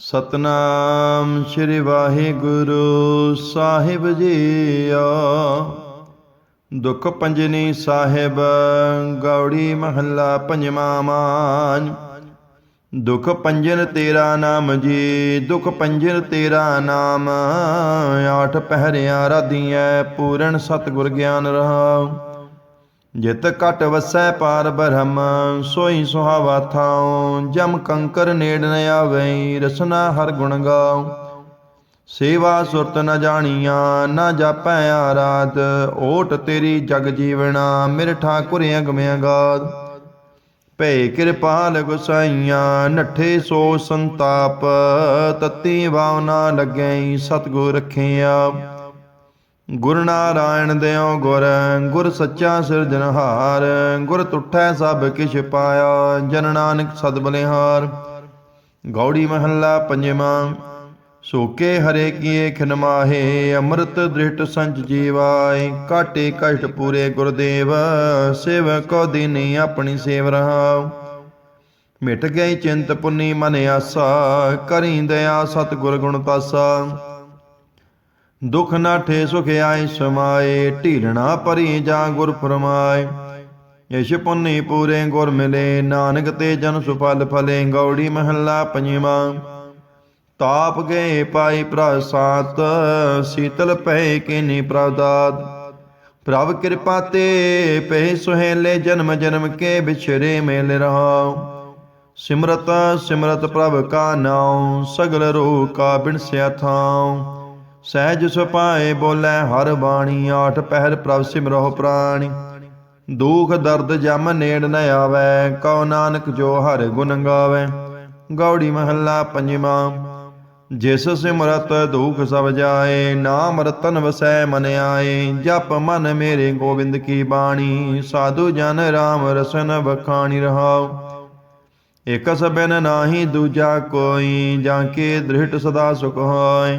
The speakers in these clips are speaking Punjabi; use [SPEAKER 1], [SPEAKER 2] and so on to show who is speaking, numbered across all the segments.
[SPEAKER 1] ਸਤਨਾਮ ਸ੍ਰੀ ਵਾਹਿਗੁਰੂ ਸਾਹਿਬ ਜੀਓ ਦੁਖ ਪੰਜਨੀ ਸਾਹਿਬ, ਗੌੜੀ ਮਹੱਲਾ ਪੰਜਵਾਂ ਮਾਨ। ਦੁਖ ਪੰਜਨ ਤੇਰਾ ਨਾਮ ਜੀ, ਦੁਖ ਪੰਜਨ ਤੇਰਾ ਨਾਮ। ਆਠ ਪਹਿਰਿਆਂ ਰਾਧੀਐ, ਪੂਰਨ ਸਤਿਗੁਰ ਗਿਆਨ ਰਹਾਉ। ਜਿਤ ਘਟ ਵਸੈ ਪਾਰ ਬ੍ਰਹਮ, ਸੋਈ ਸੁਹਾਵਾ ਥਾਉ, ਜਮ ਕੰਕਰ ਨੇੜ ਨ ਆਵਈ ਰਸਨਾ ਹਰ ਗੁਣ ਗਾਉ। ਸੇਵਾ ਸੁਰਤ ਨ ਜਾਣੀਆਂ, ਨਾ ਜਾਪੈ ਆਰਾਧ, ਓਟ ਤੇਰੀ ਜਗ ਜੀਵਣਾ, ਮੇਰੇ ਠਾਕੁਰ ਅਗਮਿ ਗਾਦ ਭੈ ਕਿਰਪਾਲ ਗੁਸਾਈਆਂ, ਨੱਠੇ ਸੋ ਸੰਤਾਪ, ਤਤੀ ਵਾਵਨਾ ਲੱਗੈ, ਸਤਗੁਰ ਰਖਿਆ। ਗੁਰ ਨਾਰਾਇਣ ਦਿਓ ਗੁਰ ਗੁਰ ਸੱਚਾ ਸਿਰਜਨਹਾਰ ਗੁਰ ਤੁਠੈ ਸਭ ਕਿਛ ਪਾਇਆ, ਜਨ ਨਾਨਕ ਸਦ ਬਲਿਹਾਰ। ਗੌੜੀ ਮਹੱਲਾ ਪੰਜਵਾਂ, ਸੋਕੇ ਹਰੇ ਕੀਏ ਖਿਨਮਾਹੇ ਅੰਮ੍ਰਿਤ ਦ੍ਰਿਸ਼ਟ ਸੰਚ ਜੀਵਾਏ, ਕਾਟੇ ਕਸ਼ਟ ਪੂਰੇ ਗੁਰਦੇਵ, ਸੇਵਕੋ ਦੀਨੀ ਆਪਣੀ ਸੇਵ ਰਹਾਉ। ਮਿਟ ਗਈ ਚਿੰਤ ਪੁੰਨੀ ਮਨ ਆਸਾ, ਕਰੀ ਦਇਆ ਸਤਿਗੁਰ ਗੁਣ ਤਾਸਾ ਦੁਖ ਨਾਠੇ ਸੁਖ ਆਏ, ਸਮਾਏ, ਢੀਲਣਾ ਪਰੀ ਜਾ ਗੁਰ ਫਰਮਾਏ। ਇਸ਼ ਪੁੰਨੀ ਪੂਰੇ ਗੁਰ ਮਿਲੇ, ਨਾਨਕ ਤੇ ਜਨ ਸੁਫਲ ਫਲੇ ਗੌੜੀ ਮਹੱਲਾ ਪੰਜਵਾਂ। ਤਾਪ ਗਏ ਪਾਈ ਪ੍ਰਸਾਦ ਸੀਤਲ ਪੈ ਕੀਨੀ ਪ੍ਰਦਾਤ ਪ੍ਰਭ ਕਿਰਪਾ ਤੇ ਪੈ ਸੁਹੇਲੇ, ਜਨਮ ਜਨਮ ਕੇ ਵਿਛਰੇ ਮੇਲ ਰਹਾਉ। ਸਿਮਰਤ ਸਿਮਰਤ ਪ੍ਰਭ ਕਾ ਨਾਉ, ਸਗਲ ਰੋ ਕਾ ਬਿਨਸਿਆ ਥਾਉ। ਸਹਿਜ ਸੁਪਾਏ ਬੋਲੇ, ਹਰ ਬਾਣੀ ਆਠ ਪਹਿਰ ਪ੍ਰਭ ਸਿਮਰੋ ਪ੍ਰਾਣੀ। ਦੁਖ ਦਰਦ ਜਮ ਨੇੜ ਨ ਆਵੇ, ਕਉ ਨਾਨਕ ਜੋ ਹਰ ਗੁਣ ਗਾਵੇ। ਗੌੜੀ ਮਹੱਲਾ ਪੰਜਵਾਂ, ਜਿਸ ਸਿਮਰਤ ਦੁਖ ਸਭ ਜਾਏ, ਨਾਮ ਰਤਨ ਵਸੈ ਮਨ ਆਏ। ਜਪ ਮਨ ਮੇਰੇ ਗੋਬਿੰਦ ਕੀ ਬਾਣੀ, ਸਾਧੂ ਜਨ ਰਾਮ ਰਸਨ ਬਖਾਣੀ ਰਹਾਓ ਇਕ ਸਬਨ ਨਾਹੀ ਦੂਜਾ ਕੋਈ, ਜਾਂ ਕੇ ਦ੍ਰਿੜ ਸਦਾ ਸੁਖ ਹੋਏ।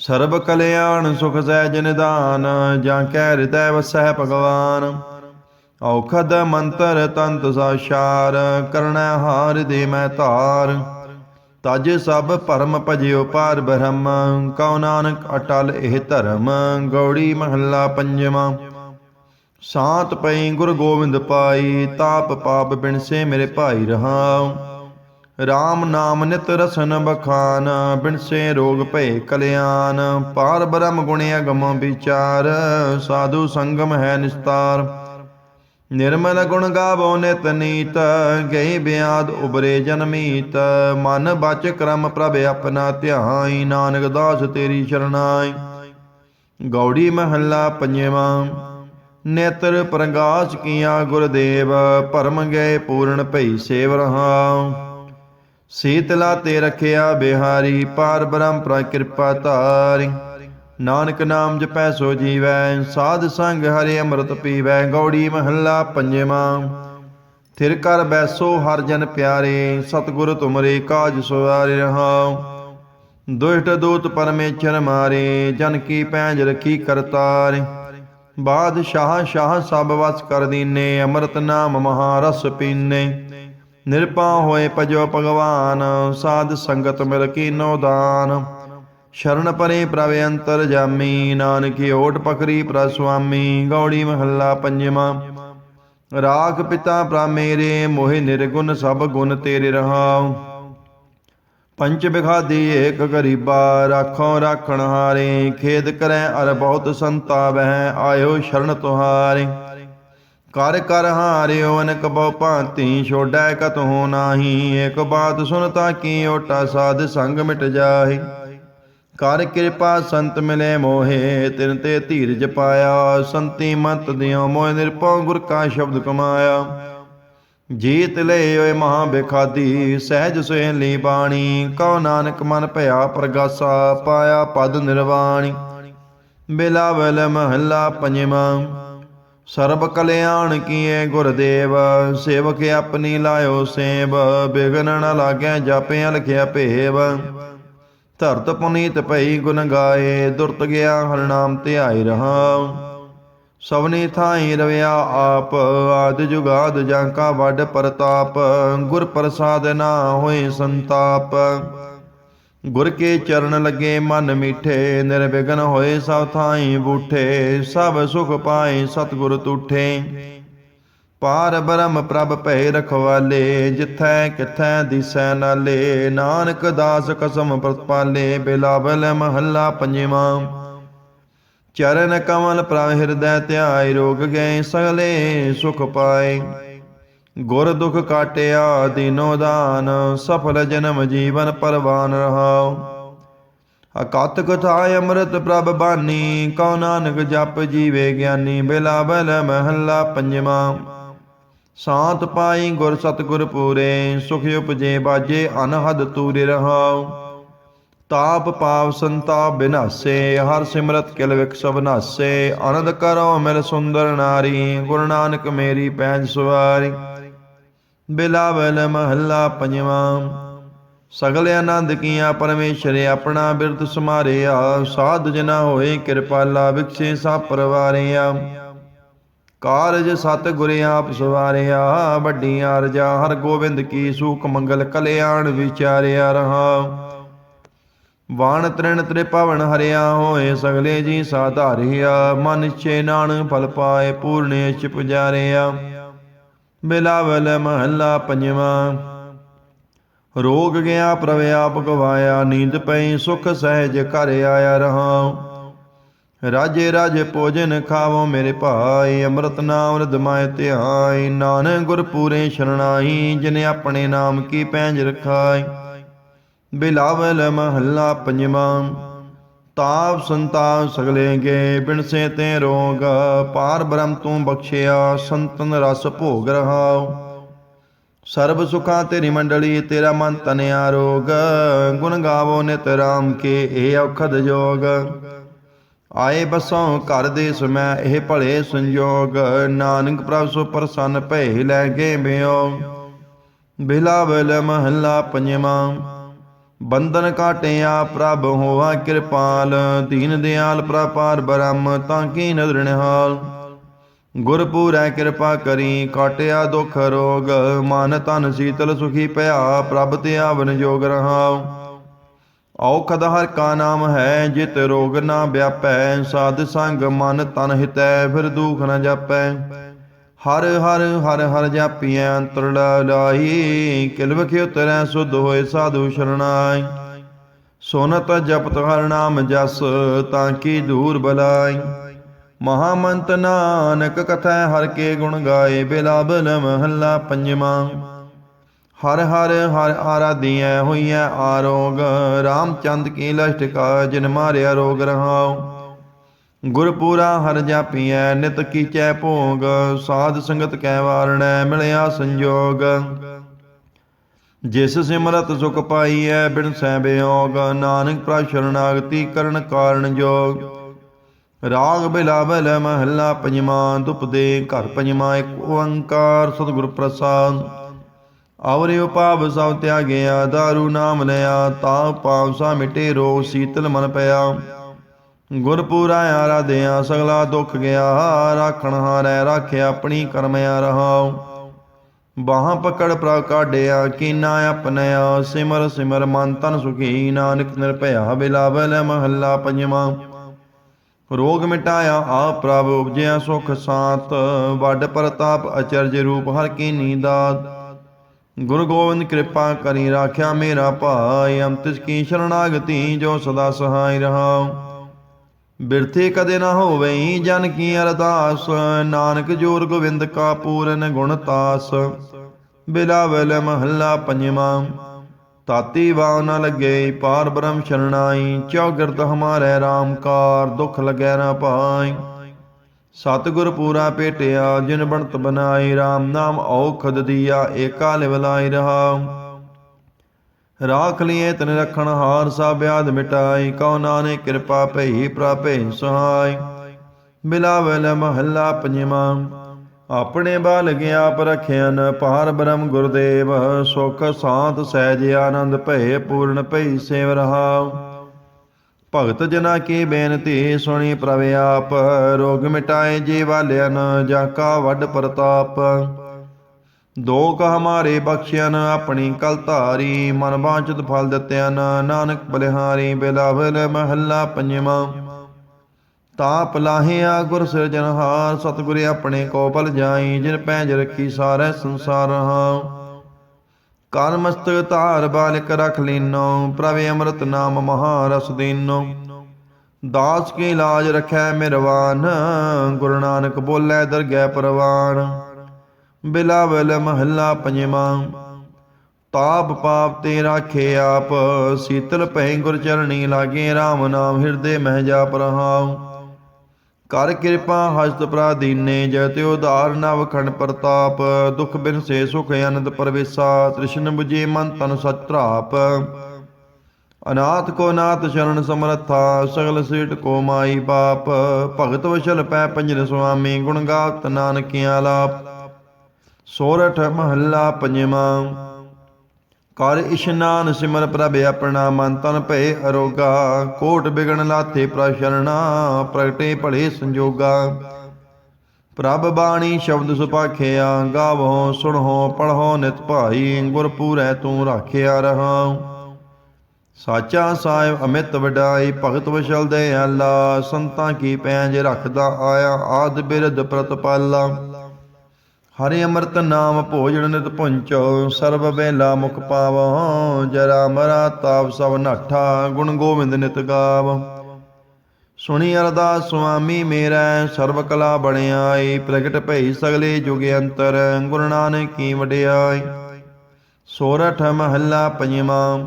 [SPEAKER 1] ਸਰਬ ਕਲਿਆਣ ਸੁਖ ਸਹਿਜ ਨਿਦਾਨ ਜਾਂ ਕੈ ਹਿਰਦੈ ਵਸੈ ਭਗਵਾਨ। ਔਖਦ ਮੰਤਰ ਤੰਤ ਸਾਸ਼ਾਰ ਕਰਣੈ ਹਾਰ ਦੇ ਮੈਂ ਧਾਰ। ਤਜ ਸਭ ਭਰਮ ਭਜਿਓ ਪਾਰ ਬ੍ਰਹਮ, ਕਉ ਨਾਨਕ ਅਟਲ ਇਹ ਧਰਮ, ਗੌੜੀ ਮਹੱਲਾ ਪੰਜਵਾਂ। ਸਾਤ ਪਈ ਗੁਰ ਗੋਬਿੰਦ ਪਾਈ, ਤਾਪ ਪਾਪ ਬਿਨਸੇ ਮੇਰੇ ਭਾਈ ਰਹਾਉ। RAM ਨਾਮ ਨਿਤ ਰਸਨ ਬਖਾਨ ਬਿਨਸੇ ਰੋਗ ਭਏ ਕਲਿਆਣ, ਪਾਰ ਬ੍ਰਹਮ ਗੁਣ ਅਗਮ ਵਿਚਾਰ, ਸਾਧੂ ਸੰਗਮ ਹੈ ਨਿਸਤਾਰ। ਨਿਰਮਲ ਗੁਣ ਗਾਵੋ ਨਿਤ ਨੀਤ ਗਈ ਬਿਆਦ ਉਬਰੇ ਜਨਮੀਤ ਮਨ ਬਚ ਕਰਮ ਪ੍ਰਭ ਆਪਣਾ ਧਿਆਈ, ਨਾਨਕ ਦਾਸ ਤੇਰੀ ਸ਼ਰਨਾਈ ਗੌੜੀ ਮਹੱਲਾ ਪੰਜਵਾਂ, ਨੇਤਰ ਪ੍ਰਗਾਸ ਕੀਆ ਗੁਰਦੇਵ, ਭਰਮ ਗਏ ਪੂਰਨ ਭਈ ਸੇਵ ਰਹਾਉ। ਸੀਤਲਾ ਤੇ ਰਖਿਆ ਬਿਹਾਰੀ, ਪਾਰ ਬ੍ਰਹਮ ਪ੍ਰ ਕਿਰਪਾ ਧਾਰੀ। ਨਾਨਕ ਨਾਮ ਜਪੈ ਸੋ ਜੀਵੈ, ਸਾਧ ਸੰਗ ਹਰਿ ਅੰਮ੍ਰਿਤ ਪੀਵੈ, ਗੌੜੀ ਮਹੱਲਾ ਪੰਜਵਾਂ। ਥਿਰ ਕਰ ਬੈਸੋ ਹਰ ਜਨ ਪਿਆਰੇ, ਸਤਿਗੁਰ ਤੁਮਰੇ ਕਾਜ ਸਵਾਰੇ ਰਹਾਉ। ਦੁਸ਼ਟ ਦੂਤ ਪਰਮੇਸ਼ਰ ਮਾਰੇ, ਜਨ ਕੀ ਪੈਂਜ ਰਖੀ ਕਰਤਾਰ ਬਾਦਸ਼ਾਹ ਸ਼ਾਹ ਸਭ ਵਸ ਕਰ ਦੀਨੇ, ਅੰਮ੍ਰਿਤ ਨਾਮ ਮਹਾਰਸ ਪੀਨੇ। ਨਿਰਪਾ ਹੋਏ ਪਜੋ ਭਗਵਾਨ, ਸਾਧ ਸੰਗਤ ਮਿਲ ਕੀਨੋ ਦਾਨ। ਸ਼ਰਨ ਪਰੇ ਪ੍ਰਭ ਅੰਤਰ ਜਾਮੀ, ਨਾਨਕੀ ਓਟ ਪਕਰੀ ਪ੍ਰ ਸੁਆਮੀ, ਗੌੜੀ ਮਹੱਲਾ ਪੰਜਵਾਂ। ਰਾਖ ਪਿਤਾ ਪ੍ਰ ਮੇਰੇ, ਮੋਹਿ ਨਿਰਗੁਣ ਸਭ ਗੁਣ ਤੇਰੇ ਰਹਾਉ। ਪੰਚ ਬਿਖਾਦੀ ਏਕ ਗਰੀਬਾ, ਰਾਖੋ ਰਾਖਣ ਹਾਰੇ, ਖੇਦ ਕਰੈ ਅਰ ਬਹੁਤ ਸੰਤਾਵਹਿ ਆਇਓ ਸ਼ਰਨ ਤੁਹਾਰੇ। ਕਰ ਕਰ ਹਾਰਿਓ ਅਨਕ ਬਹੁ ਭਾਂਤੀ ਛੋੜੈ ਕਤਹੁ ਨਾਹੀ। ਏਕ ਬਾਤ ਸੁਨਤਾ ਕੀ ਓਟਾ ਸਾਧ ਸੰਗ ਮਿਟ ਜਾਹੀ। ਕਰ ਕਿਰਪਾ ਸੰਤ ਮਿਲੇ ਮੋਹੇ, ਤਿਨ ਤੇ ਧੀਰਜ ਪਾਇਆ। ਸੰਤੀ ਮਤ ਦਿਓ ਮੋਹ ਨਿਰਭਉ ਗੁਰ ਕਾ ਸ਼ਬਦ ਕਮਾਇਆ। ਜੀਤ ਲੈ ਓਏ ਮਹਾ ਬਿਖਾਦੀ, ਸਹਿਜ ਸੁਹੇਲੀ ਬਾਣੀ। ਕਉ ਨਾਨਕ ਮਨ ਭਇਆ ਪ੍ਰਗਾਸਾ, ਪਾਇਆ ਪਦ ਨਿਰਵਾਣੀ। ਬਿਲਾਵਲ ਮਹੱਲਾ ਪੰਜਵਾਂ। ਸਰਬ ਕਲਿਆਣ ਕੀਏ ਗੁਰਦੇਵ, ਸੇਵਕ ਆਪਣੀ ਲਾਇਓ ਸੇਵ, ਬਿਗਨ ਨ ਲਾਗੈ ਜਾਪਿਆ ਲਿਖਿਆ ਭੇਵ। ਧਰਤ ਪੁਨੀਤ ਭਈ ਗੁਣ ਗਾਏ, ਦੁਰਤ ਗਿਆ ਹਰ ਨਾਮ ਧਿਆਈ ਰਹਾ ਸਵਨੀ ਥਾਈ ਰਵਿਆ ਆਪ, ਆਦ ਜੁਗਾਦ ਜਾਂ ਕਾ ਵੱਡ ਪ੍ਰਤਾਪ, ਗੁਰ ਪ੍ਰਸਾਦ ਨਾ ਹੋਏ ਸੰਤਾਪ। ਗੁਰ ਕੇ ਚਰਨ ਲੱਗੇ ਮਨ ਮੀਠੇ, ਨਿਰਵਿਘਨ ਹੋਏ ਸਭ ਥਾਈ ਬੂਠੇ, ਸਭ ਸੁਖ ਪਾਏ ਸਤਿਗੁਰ ਤੂਠੇ। ਪਾਰ ਬ੍ਰਹਮ ਪ੍ਰਭ ਭੈ ਰਖਵਾਲੇ, ਜਿਥੈ ਕਿਥੈ ਦਿਸੈ ਨਾਲੇ, ਨਾਨਕ ਦਾਸ ਕਸਮ ਪ੍ਰਤਪਾਲੇ, ਬਿਲਾਵਲ ਮਹੱਲਾ ਪੰਜਵਾਂ। ਚਰਨ ਕਮਲ ਪ੍ਰਭ ਹਿਰਦੈ ਧਿਆਇ ਰੋਗ ਗਏ ਸਗਲੇ ਸੁਖ ਪਾਏ। ਗੁਰ ਦੁਖ ਕਾਟਿਆ ਦਿਨੋ ਦਾਨ, ਸਫਲ ਜਨਮ ਜੀਵਨ ਪਰਵਾਨ ਰਹਾਉ। ਅਕਤ ਕਥਾ ਅੰਮ੍ਰਿਤ ਪ੍ਰਭ ਬਾਨੀ, ਕਉ ਨਾਨਕ ਜਪ ਜੀਵੇ ਗਿਆਨੀ, ਬਿਲਾਵਲ ਮਹੱਲਾ ਪੰਜਵਾਂ। ਸਾਤ ਪਾਈ ਗੁਰ ਸਤਗੁਰ ਪੂਰੇ, ਸੁਖ ਉਪਜੇ ਬਾਜੇ ਅਨਹਦ ਤੂਰੇ ਰਹਾਉ। ਤਾਪ ਪਾਪ ਸੰਤਾਪ ਬਿਨਾਸੇ, ਹਰ ਸਿਮਰਤ ਕਿਲ ਵਿਖ ਸਭ ਨਾਸੇ। ਆਨੰਦ ਕਰੋ ਮਿਲ ਸੁੰਦਰ ਨਾਰੀ, ਗੁਰੂ ਨਾਨਕ ਮੇਰੀ ਪੈਜ ਸਵਾਰੀ। ਬਿਲਾਵਲ ਮਹੱਲਾ ਪੰਜਵਾਂ। ਸਗਲ ਆਨੰਦ ਕੀਆ ਪਰਮੇਸ਼ਰ ਆਪਣਾ ਬਿਰਤ ਸਮਾਰਿਆ। ਸਾਧ ਜਨਾ ਹੋਏ ਕਿਰਪਾਲਾ ਵਿਖਸੇ ਸਾ ਪਰਵਾਰਿਆ। ਕਾਰਜ ਸਤ ਗੁਰ ਆਪ ਸਵਾਰਿਆ। ਵੱਡੀ ਅਰਜਾ ਹਰ ਗੋਬਿੰਦ ਕੀ ਸੂਖ ਮੰਗਲ ਕਲਿਆਣ ਵਿਚਾਰਿਆ ਰਹਾ। ਵਾਣ ਤ੍ਰਿਣ ਤ੍ਰਿਪਵਨ ਹਰਿਆ ਹੋਏ ਸਗਲੇ ਜੀ ਸਾਧਾਰਿਆ। ਮਨ ਛੇ ਨਾਨ ਫਲ ਪਾਏ ਪੂਰਨੇ ਚ ਪੁਜਾਰਿਆ ਬਿਲਾਵਲ ਮਹੱਲਾ ਪੰਜਵਾਂ। ਰੋਗ ਗਿਆ ਪ੍ਰਭ ਆਪ ਗਵਾਇਆ, ਨੀਂਦ ਪਈ, ਸੁਖ ਸਹਿਜ ਘਰ ਆਇਆ ਰਹਾ। ਰਾਜੇ ਰਾਜੇ ਭੋਜਨ ਖਾਵੋ ਮੇਰੇ ਭਾਈ, ਅੰਮ੍ਰਿਤ ਨਾਮ ਰਦਮਾਇ ਧਿਆਈ। ਨਾਨਕ ਗੁਰ ਪੂਰੇ ਸ਼ਰਣਾਈ ਜਿਨੇ ਆਪਣੇ ਨਾਮ ਕੀ ਪੈਂਜ ਰਖਾਈ। ਬਿਲਾਵਲ ਮਹੱਲਾ ਪੰਜਵਾਂ। ਤਾਪ ਸੰਤਾਪ ਸਗਲੇ ਗੇ ਬਿਨਸੇ ਤੇ ਰੋਗ, ਪਾਰ ਬ੍ਰਹਮ ਤੂੰ ਬਖਸ਼ਿਆ, ਸੰਤਨ ਰਸ ਭੋਗ ਰਹਾਉ। ਸਰਬ ਸੁਖਾਂ ਤੇਰੀ ਮੰਡਲੀ, ਤੇਰਾ ਮਨ ਤਨਿਆ ਰੋਗ, ਗੁਣ ਗਾਵੋ ਨਿਤ ਰਾਮ ਕੇ, ਇਹ ਔਖਦ ਜੋਗ। ਆਏ ਬਸੋਂ ਘਰ ਦੇ ਸਮੈ, ਇਹ ਭਲੇ ਸੰਜੋਗ, ਨਾਨਕ ਪ੍ਰਭ ਸੋ ਪ੍ਰਸੰਨ ਭੈ ਲੈ ਗਏ ਬਿਓ ਬਿਲਾਵਲ ਮਹੱਲਾ ਪੰਜਵਾਂ ਬੰਧਨ ਕਾਟਿਆ ਪ੍ਰਭ ਹੋਵਾ ਕਿਰਪਾਲ, ਦੀਨ ਦਿਆਲ ਪ੍ਰਪਾਰ ਬ੍ਰਹਮ ਤਾਂ ਕੀ ਨਦਰ ਨਿਹਾਲ। ਗੁਰ ਕਿਰਪਾ ਕਰੀ, ਕਾਟਿਆ ਦੁਖ ਰੋਗ, ਮਨ ਤਨ ਸੀਤਲ ਸੁਖੀ ਭਇਆ, ਪ੍ਰਭ ਤੇ ਆਵਨ ਜੋਗ ਰਹਾਉ। ਔਖਦ ਹਰ ਕਾ ਨਾਮ ਹੈ, ਜਿਤ ਰੋਗ ਨਾ ਵਿਆਪੈ, ਸਾਧ ਸੰਗ ਮਨ ਤਨ ਹਿਤੈ, ਫਿਰ ਦੁਖ ਨਾ ਜਾਪੈ। ਹਰ ਹਰ ਹਰ ਹਰ ਜਾਪੀਐ ਅੰਤਰ ਲਾਈ ਕਿਲ ਵਖਿ ਉਤਰੈ ਸੁਧ ਹੋਏ ਸਾਧੂ ਸ਼ਰਣਾਈ। ਸੋਨਤ ਜਪਤ ਹਰ ਨਾਮ ਜਸ, ਤਾਂ ਕੀ ਦੂਰ ਬਲਾਈ। ਮਹਾਮੰਤ ਨਾਨਕ ਕਥੈ ਹਰ ਕੇ ਗੁਣ ਗਾਏ ਬਿਲਾਬਲ ਮਹੱਲਾ ਪੰਜਵਾਂ। ਹਰ ਹਰ ਹਰ ਆਰਾਧੀਐ ਹੋਈਐ ਆਰੋਗ, ਰਾਮਚੰਦ ਕੀ ਲਸ਼ਟਕਾ ਜਿਨ ਮਾਰਿਆ ਰੋਗ ਰਹਾਉ। ਗੁਰਪੂਰਾ ਹਰ ਜਾਪੀਐ ਨਿਤ ਕੀਚੈ ਭੋਗ, ਸਾਧ ਸੰਗਤ ਕੈ ਵਾਰਣੈ, ਮਿਲਿਆ ਸੰਜੋਗ। ਜਿਸ ਸਿਮਰਤ ਸੁਖ ਪਾਈਐ, ਬਿਨ ਸੈ ਬਿਯੋਗ ਨਾਨਕ ਪ੍ਰਭ ਸ਼ਰਨਾਗਤੀ ਕਰਨ ਕਾਰਨ ਜੋਗ। ਰਾਗ ਬਿਲਾਵਲ ਮਹੱਲਾ ਪੰਜਵਾਂ ਦੁਪਦੇ ਘਰ ਪੰਜਵਾਂ, ਇੱਕ ਓੰਕਾਰ ਸਤਿਗੁਰ ਪ੍ਰਸਾਦ। ਆਵਰੇ ਉਪਾਵ ਸਭ ਤਿਆਗਿਆ, ਦਾਰੂ ਨਾਮ ਲਿਆ, ਤਾ ਪਾਵ ਸਾ ਮਿਟੇ, ਰੋਗ ਸੀਤਲ ਮਨ ਪਿਆ। ਗੁਰਪੂਰਾ ਆਰਾਧਿਆ, ਸਗਲਾ ਦੁੱਖ ਗਿਆ, ਰਾਖਣ ਹਾਰੈ ਰਾਖਿਆ ਆਪਣੀ ਕਰਮਿਆ ਰਹਾਉ। ਬਾਹਾਂ ਪਕੜ ਪ੍ਰਭ ਕਾਢਿਆ, ਕੀਨਾ ਆਪਣਿਆ, ਸਿਮਰ ਸਿਮਰ ਮਨ ਤਨ ਸੁਖੀ, ਨਾਨਕ ਨਿਰਭਇਆ ਬਿਲਾਵਲ ਮਹੱਲਾ ਪੰਜਵਾਂ। ਰੋਗ ਮਿਟਾਇਆ ਆ ਪ੍ਰਭ, ਉਪਜਿਆ ਸੁਖ ਸਾਤ, ਵੱਡ ਪ੍ਰਤਾਪ ਅਚਰਜ ਰੂਪ ਹਰ ਕੀ ਨੀਂਦਾਤ। ਗੁਰੂ ਗੋਬਿੰਦ ਕਿਰਪਾ ਕਰੀ, ਰਾਖਿਆ ਮੇਰਾ ਭਾਈ ਅੰਤਿਸ ਕੀ ਸ਼ਰਣਾਗਤੀ ਜੋ ਸਦਾ ਸਹਾਈ ਰਹਾਉ। ਬਿਰਥੇ ਕਦੇ ਨਾ ਹੋਵੇ ਜਨ ਕੀ ਅਰਦਾਸ, ਨਾਨਕ ਜੋਰ ਗੋਬਿੰਦ ਕਾ ਪੂਰਨ ਗੁਣ ਤਾਸ। ਬਿਲਾਵਲ ਮਹੱਲਾ ਪੰਜਵਾਂ, ਤਾਤੀ ਵਾਉ ਨ ਲੱਗੇ, ਪਾਰ ਬ੍ਰਹਮ ਸ਼ਰਣਾਈ ਚੌਗਿਰਦ ਹਮਾਰੇ RAM ਕਾਰ, ਦੁਖ ਲਗੈ ਨਾ ਪਾਈ ਸਤਿਗੁਰ ਪੂਰਾ ਭੇਟਿਆ ਜਿਨ ਬਣਤ ਬਨਾਈ RAM ਨਾਮ ਔਖਦ ਦੀਆ, ਏਕਾ ਲਿਵਲਾਈ ਰਹਾ। ਰਾਖ ਲਿਏ ਤਨ ਰਖਣ ਹਾਰ ਸਭ ਬਿਆਦ ਮਿਟਾਈ, ਕਉ ਨਾਨਕ ਕਿਰਪਾ ਭਈ ਪ੍ਰਾਪੇ ਸਹਾਈ। ਬਿਲਾਵਲ ਮਹੱਲਾ ਪੰਜਵਾਂ, ਆਪਣੇ ਬਾਲ ਗਿਆਪ ਰਖਿਆਨ ਪਾਰ ਬ੍ਰਹਮ ਗੁਰਦੇਵ, ਸੁਖ ਸਾਤ ਸਹਿਜ ਆਨੰਦ ਭਏ ਪੂਰਨ ਭਈ ਸੇਵ ਰਹਾਉ। ਭਗਤ ਜਨਾ ਕੀ ਬੇਨਤੀ ਸੁਣੀ ਪ੍ਰਭ ਆਪ, ਰੋਗ ਮਿਟਾਏ ਜੀਵਾਲਿਆਨ ਜਾ ਕਾ ਵੱਡ ਪ੍ਰਤਾਪ। ਦੋ ਦੋਖ ਹਮਾਰੇ ਬਖਸ਼ਿਆਨ ਆਪਣੀ ਕਲ ਧਾਰੀ, ਮਨ ਬਾਂਚਿਤ ਫਲ ਦਿੱਤਿਆਨ, ਨਾਨਕ ਬਲਿਹਾਰੀ, ਬਿਲਾਵਲ ਮਹੱਲਾ ਪੰਜਵਾਂ। ਤਾਪ ਲਾਹਿਆ ਗੁਰ ਸਿਰਜਨਹਾਰ ਸਤਿਗੁਰ ਆਪਣੇ ਕੋ ਬਲ ਜਾਈ, ਜਿਨ ਪੈਜ ਰੱਖੀ ਸਾਰੇ ਸੰਸਾਰ ਹਾਂ। ਕਾਨ ਮਸਤਕ ਧਾਰ ਬਾਲਕ ਰਖ ਲੀਨੋ ਪ੍ਰਵੇ ਅੰਮ੍ਰਿਤ ਨਾਮ ਮਹਾਰਸ ਦੀਨੋ। ਦਾਸ ਕੀ ਲਾਜ ਰਖੈ ਮਿਰਵਾਨ, ਗੁਰੂ ਨਾਨਕ ਬੋਲੇ ਦਰਗਹਿ ਪਰਵਾਨ। ਬਿਲਾਵਲ ਮਹੱਲਾ ਪੰਜਵਾਂ। ਤਾਪ ਪਾਪ ਤੇ ਰਾਖੇ ਆਪ, ਸੀਤਲ ਪੈ ਗੁਰ ਚਰਣੀ ਲਾਗੇ RAM ਨਾਮ ਹਿਰਦੇ ਮਹਿ ਜਾਪ ਰਹਾਉ। ਕਰ ਕਿਰਪਾ ਹਸਤ ਪ੍ਰਾਦੀਨੇ ਜਤਿ ਉਧਾਰ ਨਵ ਖੰਡ ਪ੍ਰਤਾਪ। ਦੁਖ ਬਿਨ ਸੇ ਸੁਖ ਅਨੰਦ ਪਰਵੇਸਾ, ਤ੍ਰਿਸ਼ਨ ਬੁਝੇ ਮਨ ਤਨ ਸਚ ਅਨਾਥ ਕੋ ਨਾਥ ਸ਼ਰਨ ਸਮਰਥਾ, ਸਗਲ ਸੀਟ ਕੋ ਮਾਈ ਪਾਪ। ਭਗਤ ਵਸ਼ਲ ਪੈ ਪੰਜਨ ਸੁਆਮੀ, ਗੁਣ ਗਾਤ ਨਾਨਕਿਆ ਲਾਪ। ਸੋਰਠ ਮਹੱਲਾ ਪੰਜਵਾਂ। ਕਰ ਇਸ਼ਨਾਨ ਸਿਮਰ ਪ੍ਰਭ ਆਪਣਾ ਮਨ ਤਨ ਭਏ ਅਰੋਗਾ। ਕੋਟ ਬਿਗਣ ਲਾਥੇ ਪ੍ਰਸ਼ਰਣਾ ਪ੍ਰਗਟੇ ਭਲੇ ਸੰਜੋਗਾ। ਪ੍ਰਭ ਬਾਣੀ ਸ਼ਬਦ ਸੁਪਾਖਿਆ ਗਾਵੋ ਸੁਣੋ ਪੜ੍ਹੋ, ਨਿਤ ਭਾਈ, ਗੁਰ ਪੂਰੈ ਤੂੰ ਰਾਖਿਆ ਰਹਾ। ਸਾਚਾ ਸਾਹਿਬ ਅਮਿਤ ਵਡਾਈ, ਭਗਤ ਵਸ਼ਲ ਦੇ ਆਲਾ ਸੰਤਾਂ ਕੀ ਪੈਂਜ ਰੱਖਦਾ ਆਇਆ, ਆਦ ਬਿਰਧ ਪ੍ਰਤਪਾਲਾ। ਹਰਿ ਅੰਮ੍ਰਿਤ ਨਾਮ ਭੋਜਨ ਨਿਤ ਪੁੰਚੋ ਸਰਬ ਵੇਲਾ ਮੁਖ ਪਾਵੋ ਜਰਾ ਮਰਾ ਤਾਪ ਸਭ ਨਾਠਾ, ਗੁਣ ਗੋਬਿੰਦ ਨਿਤ ਗਾਵ। ਸੁਣੀ ਅਰਦਾਸ ਸੁਆਮੀ ਮੇਰਾ, ਸਰਬ ਕਲਾ ਬਣਿਆਈ, ਪ੍ਰਗਟ ਭਈ ਸਗਲੇ ਜੁਗ ਅੰਤਰ, ਗੁਰੂ ਨਾਨਕ ਕੀ ਵਡਿਆਈ। ਸੋਰਠ ਮਹੱਲਾ ਪੰਜਵਾਂ,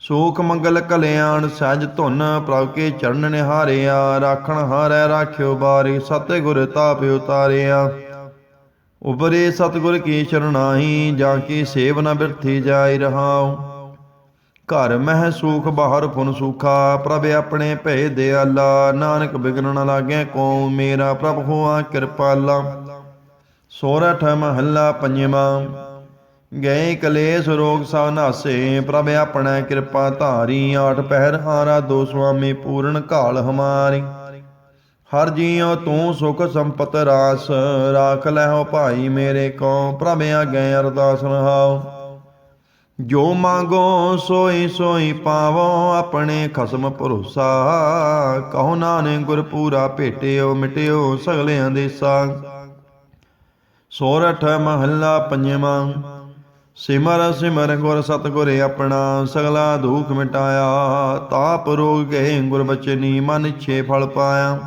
[SPEAKER 1] ਸੂਖ ਮੰਗਲ ਕਲਿਆਣ ਸਜ ਧੁਨ ਪ੍ਰਭ ਕੇ ਚਰਨ ਨਿਹਾਰਿਆ, ਰਾਖਣ ਹਾਰੈ, ਰਾਖਿਓ ਬਾਰੀ, ਸਤਿਗੁਰ ਤਾਪ ਉਤਾਰਿਆ ਉਬਰੇ ਸਤਿਗੁਰ ਕੀ ਸ਼ਰਨਾਹੀ ਜਾ ਕੀ ਸੇਵ ਨ ਬਿਰਥੀ ਜਾਇ ਰਹਾਉ। ਘਰ ਮਹਿ ਸੂਖ ਬਾਹਰ ਫੁਨ ਸੂਖਾ, ਪ੍ਰਭ ਆਪਣੇ ਭੈ ਦਿਆਲਾ ਨਾਨਕ ਬਿਗਨ ਨ ਲਾਗੇ ਕੋ ਮੇਰਾ, ਪ੍ਰਭ ਹੋਆ ਕਿਰਪਾਲਾ। ਸੋਰਠ ਮਹੱਲਾ ਪੰਜਵਾਂ, ਗਏ ਕਲੇਸ਼ ਰੋਗ ਸਭ ਨਾਸੇ, ਪ੍ਰਭ ਆਪਣਾ ਕਿਰਪਾ ਧਾਰੀ। ਆਠ ਪਹਿਰ ਹਾਰਾ ਦੋ ਸੁਆਮੀ ਪੂਰਨ ਕਾਲ ਹਮਾਰੀ। ਹਰ ਜੀਉ ਤੂੰ ਸੁਖ ਸੰਪਤ ਰਾਸ, ਰਾਖ ਲੈਹੁ ਭਾਈ ਮੇਰੇ ਕੋ ਪ੍ਰਭ ਆਗੇ ਅਰਦਾਸ ਰਹਾਉ। ਜੋ ਮੰਗੋ ਸੋਈ ਸੋਈ ਪਾਵੋ, ਆਪਣੇ ਖਸਮ ਭਰੋਸਾ। ਕਹੋ ਨਾਨਕ ਗੁਰ ਪੂਰਾ ਭੇਟਿਓ, ਮਿਟਿਓ ਸਗਲਿਆਂ ਦੇ ਸਾਗ। ਸੋਰਠ ਮਹੱਲਾ ਪੰਜਵਾਂ। ਸਿਮਰ ਸਿਮਰ ਗੁਰ ਸਤਗੁਰ ਆਪਣਾ, ਸਗਲਾ ਦੁਖ ਮਿਟਾਇਆ। ਤਾਪ ਰੋਗ ਗਏ ਗੁਰ ਬਚਨੀ, ਮਨ ਛੇ ਫਲ ਪਾਇਆ।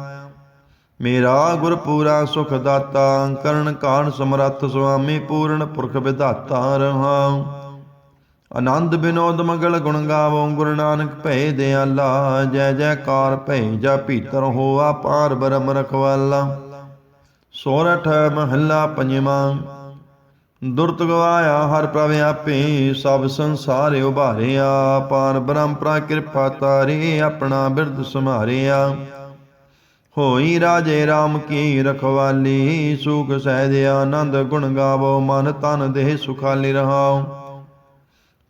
[SPEAKER 1] ਮੇਰਾ ਗੁਰ ਪੂਰਾ ਸੁਖ ਦਾਤਾ, ਕਰਨ ਕਾਣ ਸਮਰੱਥ ਸੁਆਮੀ ਪੂਰਨ ਪੁਰਖ ਵਿਧਾਤਾ ਰਹਾਉ। ਆਨੰਦ ਬਿਨੋਦ ਮੰਗਲ ਗੁਣ ਗਾਵੋ, ਗੁਰੂ ਨਾਨਕ ਭੈ ਦਿਆਲਾ, ਜੈ ਜੈਕਾਰ ਭੈ ਜਾ ਭੀਤਰ ਹੋਆ ਪਾਰ ਬਰਮ ਰਖਵਾਲਾ। ਸੋਰਠ ਮਹੱਲਾ ਪੰਜਵਾਂ, ਦੁਰਤ ਗਵਾਇਆ ਹਰ ਪ੍ਰਭ ਆਪੇ, ਸਭ ਸੰਸਾਰ ਉਭਾਰਿਆ, ਪਾਰ ਬ੍ਰਹਮ ਪ੍ਰਾ ਕਿਰਪਾ ਤਾਰੇ ਆਪਣਾ ਬਿਰਧ ਸਮਾਰਿਆ ਹੋਈ ਰਾਜੇ RAM ਕੀ ਰਖਵਾਲੀ, ਸੁਖ ਸਹਿਜ ਆਨੰਦ ਗੁਣ ਗਾਵੋ, ਮਨ ਤਨ ਦੇਹ ਸੁਖਾਲੀ ਰਹਾਉ।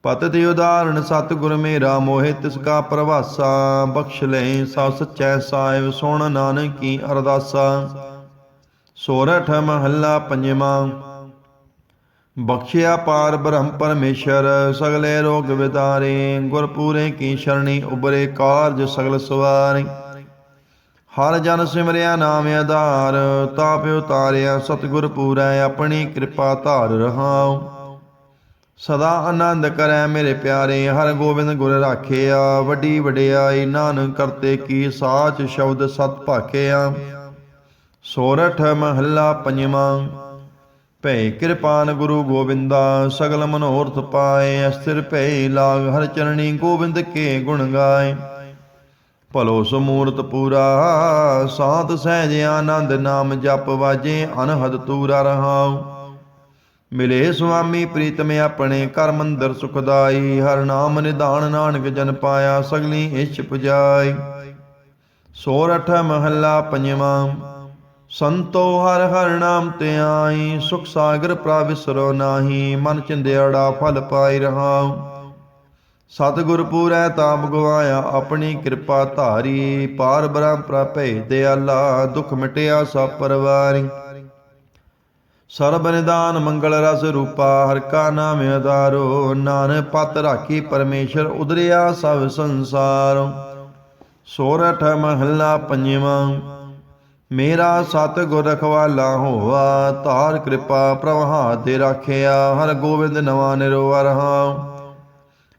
[SPEAKER 1] ਪਤ ਤੇ ਉਦਾਹਰਣ, ਸਤਿਗੁਰ ਮੇਰਾ ਮੋਹਿ, ਤਿਸ ਕਾ ਪ੍ਰਵਾਸਾ, ਬਖਸ਼ ਲੈ ਸਾ ਸਚੈ ਸਾਹਿਬ, ਸੁਣ ਨਾਨਕ ਕੀ ਅਰਦਾਸਾ। ਸੋਰਠ ਮਹੱਲਾ ਪੰਜਵਾਂ। ਬਖਸ਼ਿਆ ਪਾਰ ਬ੍ਰਹਮ ਪਰਮੇਸ਼ਰ, ਸਗਲੇ ਰੋਗ ਵਿਤਾਰੇ ਗੁਰ ਪੂਰੇ ਕੀ ਸ਼ਰਣੀ ਉਬਰੇ ਕਾਰਜ ਸਗਲ ਸਵਾਰੇ। ਹਰ ਜਨ ਸਿਮਰਿਆ ਨਾਮ ਆਧਾਰ ਤਾਪ ਉਤਾਰਿਆ ਸਤਿਗੁਰ ਪੂਰੈ, ਆਪਣੀ ਕਿਰਪਾ ਧਾਰ ਰਹਾਉ। ਸਦਾ ਆਨੰਦ ਕਰੈ ਮੇਰੇ ਪਿਆਰੇ, ਹਰ ਗੋਬਿੰਦ ਗੁਰ ਰਾਖਿਆ। ਵੱਡੀ ਵਡਿਆਈ ਨਾਨਕ ਕਰਤੇ ਕੀ ਸਾਚ ਸ਼ਬਦ ਸਤ ਭਾਖਿਆ। ਸੋਰਠ ਮਹੱਲਾ ਪੰਜਵਾਂ ਭੈ ਕਿਰਪਾਨ ਗੁਰੂ ਗੋਬਿੰਦਾ, ਸਗਲ ਮਨੋਰਥ ਪਾਏ, ਅਸਥਿਰ ਭੈ ਲਾਗ ਹਰ ਚਰਣੀ ਗੋਬਿੰਦ ਕੇ ਗੁਣ ਗਾਏ। ਭਲੋ ਸਮੂਰਤ ਪੂਰਾ ਸਾਤ ਸਹਿਜ ਆਨੰਦ ਨਾਮ ਜਪ ਵਾਜੇ, ਅਨਹਦ ਤੂਰਾ ਰਹਾਉ। ਮਿਲੇ ਸੁਆਮੀ ਪ੍ਰੀਤਮ ਆਪਣੇ ਘਰ ਮੰਦਰ ਸੁਖਦਾਈ, ਹਰ ਨਾਮ ਨਿਧਾਨ ਨਾਨਕ ਜਨ ਪਾਇਆ, ਸਗਲੀ ਇਛ ਪੁਜਾਈ। ਸੋਰਠ ਮਹੱਲਾ ਪੰਜਵਾਂ, ਸੰਤੋ ਹਰ ਹਰ ਨਾਮ ਤੇ ਆਈ, ਸੁਖ ਸਾਗਰ ਪ੍ਰਵਿਸਰੋ ਨਾਹੀ, ਮਨ ਚਿੰਦਿਆੜਾ ਫਲ ਪਾਈ ਰਹਾਉ। ਸਤਿਗੁਰ ਪੂਰੈ ਤਾਪ ਗਵਾਇਆ ਆਪਣੀ ਕਿਰਪਾ ਧਾਰੀ। ਪਾਰ ਬ੍ਰਹਮ ਪ੍ਰਭੇ ਦਿਆਲਾ ਦੁਖ ਮਿਟਿਆ ਸਭ ਪਰਵਾਰੀ। ਸਰਬ ਨਿਦਾਨ ਮੰਗਲ ਰਸ ਰੂਪਾ, ਹਰ ਕਾ ਨਾਮ ਆਧਾਰੋ ਨਾਨਕ ਪਤ ਰਾਖੀ ਪਰਮੇਸ਼ਰ ਉਦਰਿਆ ਸਭ ਸੰਸਾਰ। ਸੋਰਠ ਮਹੱਲਾ ਪੰਜਵਾਂ, ਮੇਰਾ ਸਤ ਗੁਰ ਰਖਵਾਲਾ ਹੋਆ। ਧਾਰ ਕਿਰਪਾ ਪ੍ਰਭਾ ਦੇ ਰਾਖਿਆ, ਹਰ ਗੋਬਿੰਦ ਨਵਾ ਨਿਰੋ ਰਹਾ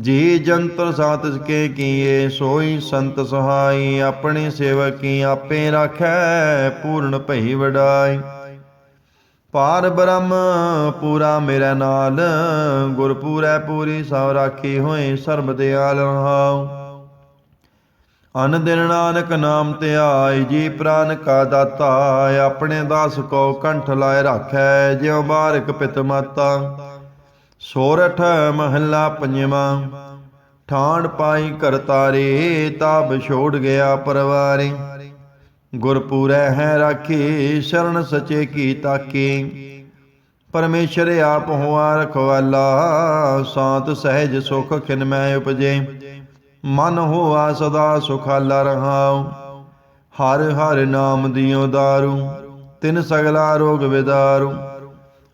[SPEAKER 1] ਜੀ ਜੰਤਰ ਸਾਤਿਸ ਕੇ ਕੀਏ, ਸੋਈ ਸੰਤ ਸਹਾਈ, ਆਪਣੇ ਸੇਵਕ ਕੀ ਆਪੇ ਰਾਖੈ, ਪੂਰਨ ਭਈ ਵਡਾਈ। ਪਾਰ ਬ੍ਰਹਮ, ਪੂਰਾ ਮੇਰੇ ਨਾਲ, ਗੁਰ ਪੂਰੈ ਪੂਰੀ ਸਭ ਰਾਖੀ ਹੋਏ, ਸਰਬ ਦਿਆਲ ਰਹਾਉ। ਅਨ ਦਿਨ ਨਾਨਕ ਨਾਮ ਤੇ ਧਿਆਈ ਜੀ ਪ੍ਰਾਨ ਕਾ ਦਾਤਾ, ਆਪਣੇ ਦਾਸ ਕੋ ਕੰਠ ਲਾਇ ਰਾਖੈ, ਜਿਉ ਬਾਰਕ ਪਿਤ ਮਾਤਾ। ਸੋਰਠ ਮਹੱਲਾ ਪੰਜਵਾਂ। ਠਾਣ ਪਾਈ ਕਰਤਾਰੇ ਤਾਬ ਛੋੜ ਗਿਆ ਪਰਵਾਰੇ। ਗੁਰਪੂਰੈ ਹੈ ਰਾਖੀ, ਸ਼ਰਨ ਸਚੇ ਕੀ ਤਾਕੇ। ਪਰਮੇਸ਼ਰ ਆਪ ਹੋਆ ਰਖਵਾਲਾ, ਸਾਤ ਸਹਿਜ ਸੁਖ ਖਿਨ ਮੈਂ ਉਪਜੇ। ਮਨ ਹੋਆ ਸਦਾ ਸੁਖਾਲਾ ਰਹਾਉ। ਹਰ ਹਰ ਨਾਮ ਦਿਓ ਦਾਰੂ, ਤਿਨ ਸਗਲਾ ਰੋਗ ਵਿਦਾਰੂ।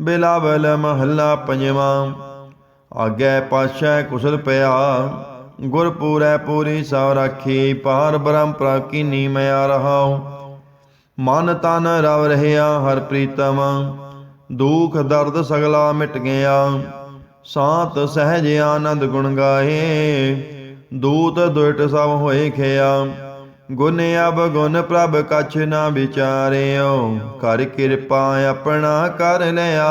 [SPEAKER 1] ਬਿਲਾਵਲ ਮਹੱਲਾ ਪੰਜਵਾਂ। ਆਗੇ ਪਾਸ਼ੈ ਕੁਸਲ ਪਿਆ, ਗੁਰਪੂਰੈ ਪੂਰੀ ਸਭ ਰਾਖੀ ਪਾਰ ਬ੍ਰਹਮ ਪ੍ਰਾਕੀਨੀ ਮਿਆ ਰਹਾਉ। ਮਨ ਤਨ ਰਵ ਰਹਿਆ ਹਰ ਪ੍ਰੀਤਮ, ਦੁਖ ਦਰਦ ਸਗਲਾ ਮਿਟ ਗਿਆ। ਸਾਤ ਸਹਿਜ ਆਨੰਦ ਗੁਣ ਗਾਏ, ਦੂਤ ਦੁਇਟ ਸਭ ਹੋਏ ਖਿਆ। ਗੁਣ ਅਬ ਪ੍ਰਭ ਕਛ ਨਾ ਵਿਚਾਰਿਓ। ਕਰ ਕਿਰਪਾ ਆਪਣਾ ਕਰ ਲਿਆ।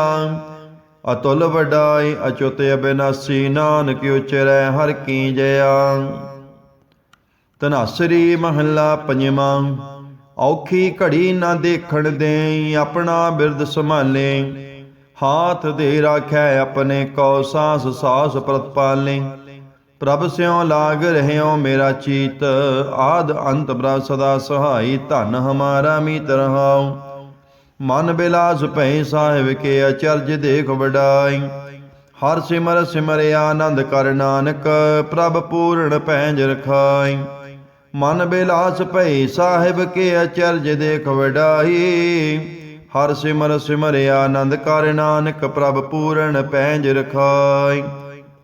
[SPEAKER 1] ਅਤੁਲ ਵਡਾਈ ਅਚੁੱਤ ਅਬਿਨਾਸੀ, ਨਾਨਕ ਉਚਰੈ ਹਰ ਕੀ ਜਇਆ ਤਨਾਸਰੀ ਮਹੱਲਾ ਪੰਜਵਾਂ, ਔਖੀ ਘੜੀ ਨਾ ਦੇਖਣ ਦੇ ਆਪਣਾ ਬਿਰਦ ਸੰਭਾਲੇ। ਹਾਥ ਦੇ ਰਾਖੈ, ਆਪਣੇ ਕੋ ਸਾਸ ਸਾਸ ਪ੍ਰਤਪਾਲੇ। ਪ੍ਰਭ ਸਿਉ ਲਾਗ ਰਹਿਓ ਮੇਰਾ ਚੀਤ, ਆਦ ਅੰਤ ਬਰਾ ਸਦਾ ਸਹਾਈ, ਧਨ ਹਮਾਰਾ ਮੀਤ ਰਹਾਉ। ਮਨ ਬਿਲਾਸ ਭੈ ਸਾਹਿਬ ਕੇ ਅਚਰਜ ਦੇਖ ਵਡਾਈ। ਹਰ ਸਿਮਰ ਸਿਮਰਿਆ ਆਨੰਦ ਕਰ ਨਾਨਕ, ਪ੍ਰਭ ਪੂਰਨ ਪੈਂਜ ਰਖਾਈ। ਮਨ ਬਿਲਾਸ ਭੈ ਸਾਹਿਬ ਕੇ ਅਚਰਜ ਦੇਖ ਵਡਾਈ। ਹਰ ਸਿਮਰ ਸਿਮਰ ਆਨੰਦ ਕਰ ਨਾਨਕ, ਪ੍ਰਭ ਪੂਰਨ ਪੈਂਜ ਰਖਾਈ।